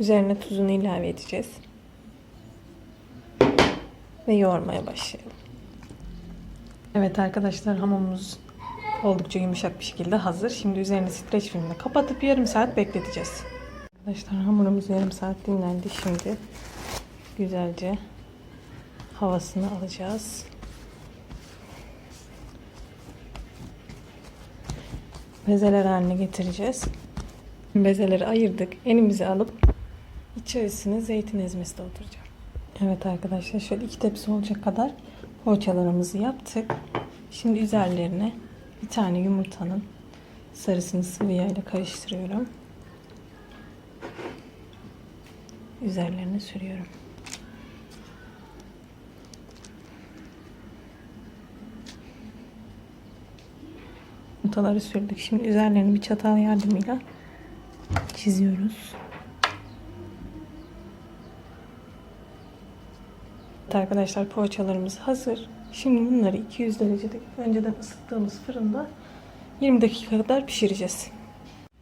Üzerine tuzunu ilave edeceğiz. Ve yoğurmaya başlayalım. Evet arkadaşlar hamurumuz oldukça yumuşak bir şekilde hazır. Şimdi üzerine streç filmle kapatıp yarım saat bekleteceğiz. Arkadaşlar hamurumuz yarım saat dinlendi. Şimdi güzelce havasını alacağız. Bezeler haline getireceğiz. Bezeleri ayırdık. Elimize alıp içerisine zeytin ezmesi dolduracağım. Evet arkadaşlar şöyle iki tepsi olacak kadar poğaçalarımızı yaptık. Şimdi üzerlerine bir tane yumurtanın sarısını sıvı yağ ile karıştırıyorum. Üzerlerine sürüyorum. Yumurtaları sürdük. Şimdi üzerlerini bir çatal yardımıyla çiziyoruz. Evet arkadaşlar poğaçalarımız hazır. Şimdi bunları 200 derecede önceden ısıttığımız fırında 20 dakika kadar pişireceğiz.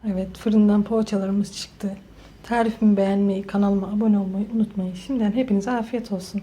Evet fırından poğaçalarımız çıktı. Tarifimi beğenmeyi, kanalıma abone olmayı unutmayın. Şimdiden hepinize afiyet olsun.